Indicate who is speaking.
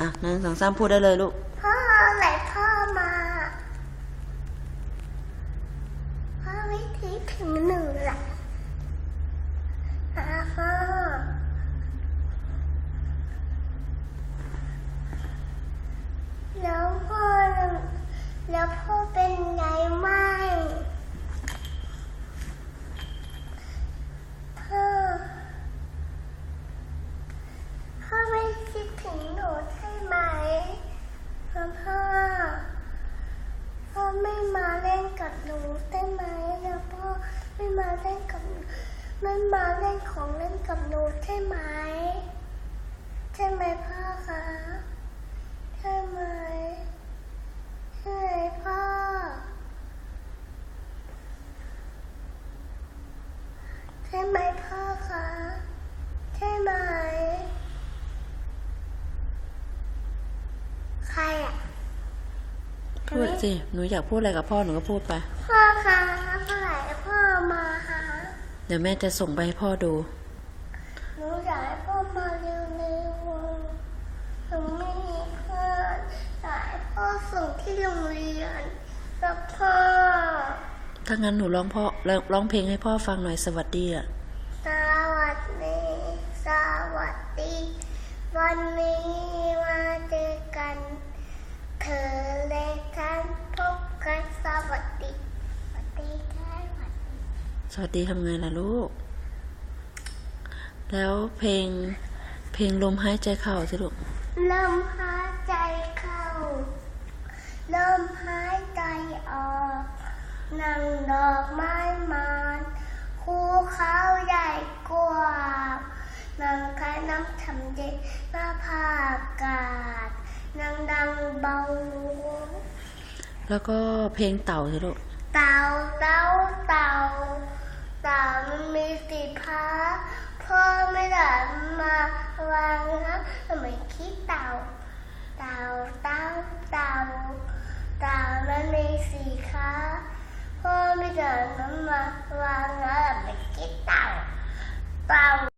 Speaker 1: อะหนึ่งสองสามพูดได้เลยลูก
Speaker 2: พ่อไหนพ่อมา พ่อไม่คิดถึงหนูละพ่อแล้วพ่อแล้วพ่อเป็นไงบ้างพ่อพ่อไม่คิดถึงหนูใช่ไหมพ่อพ่อ พ่อไม่มาเล่นกับหนูได้ไหมแล้วพ่อไม่มาเล่นกับห นูไม่มาเล่นของเล่นกับหนูใช่ไหม ใช่ไหมพ่อคะใช่ไหมใช่ไหมพ่อ ใช่ไหมพ่อคะใช่ไหม ใครอะ
Speaker 1: พูดสิ หนูอยากพูดอะไรกับพ่อ หนูก็พูดไป
Speaker 2: พ่อคะเมื่อไหร่พ่อมาคะ
Speaker 1: เดี๋ยวแม่จะส่งไปให้พ่อดู
Speaker 2: หนูอยากให้พ่อมาเร็วๆหนูไม่มีเพื่อนอยากให้พ่อส่งที่โรงเรียนแล้วพ่อ
Speaker 1: ถ้างั้นหนูร้องพ่อร้องร้องเพลงให้พ่อฟังหน่อยสวัสดีอะ
Speaker 2: สวัสดี สวัสดี วันนี้มาเจอกัน เธอและฉันพบกันสวัสดีสวัสดีค่ะสวัสดี
Speaker 1: ส วัสดีทำไงล่ะลูก แล้วเพลง เพลงลมหายใจเข้าสิลูก
Speaker 2: เริ่มหายใจเข้าเริ่มหายใจออกนั่งดอกไม้มันภูเขาใหญ่กว้างนั่งคายน้ำทำเย็นหน้าผาอากาศนั่งดังเบา
Speaker 1: แล้วก็เพลงเต่าสิลูก
Speaker 2: เต่าเต่าเต่าามันมีสีพ้าพ่อไม่ได้มาวางนะทำไมคิดเต่า เต่าเต่าเต่าเต่ามันมีสีขาพ่อไม่ได้มาวางนะทำไมคิดเต่าเต่า